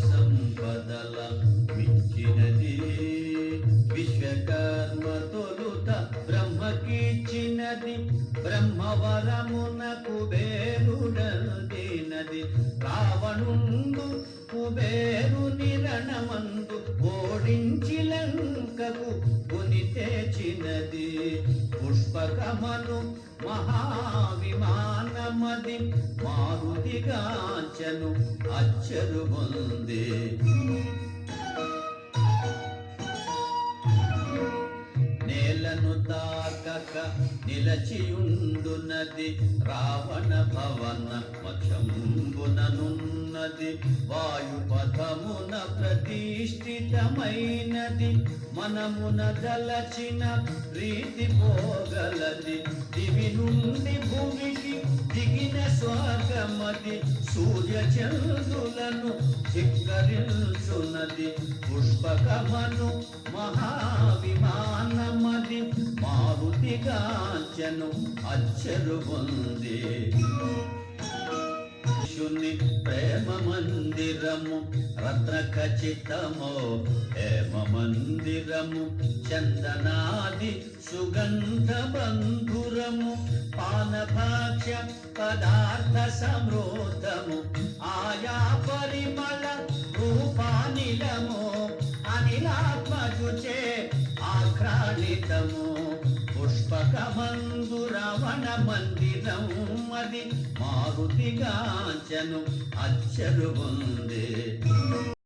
సంపదల మిచ్చినది విశ్వకర్మ తొలుత బ్రహ్మకిచ్చినది. బ్రహ్మవరమున కుబేరుడనుదినది రావణుండు కుబేరుని రణమందు ఓడించి లంకకు కొని తెచ్చినది. పుష్పకమను మహావిమానమది. మారుతిగా వచ్చను అచ్చరు ఉంది నేలను తాకక నిలచియుండునది రావణ భవన మఠంబుననున్నది వాయుపథమున ప్రతిష్ఠితమైనది మనమున దలచిన రీతి పోగలది. దివి నుండి భూమికి దిగి స్వర్గమది సూర్య చంద్రులను ధిక్కరించున్నది పుష్పకమను మహావిమానమది మారుతిగాంచను అచ్చరు ఉంది శుని ప్రేమ మందిరము రత్న ఖచ్చితము హేమ మందిరము చందనాది సుగంధ బంధు బంధురము పానభాక్ష్య పదార్థ సమృద్ధము ఆయా పరిమళ రూపానిలము అనిలాత్మజుచే ఆక్రాణితము. పుష్పకమందు రవణ మందిరం అది మారుతిగాంచను అచ్చరు ఉంది.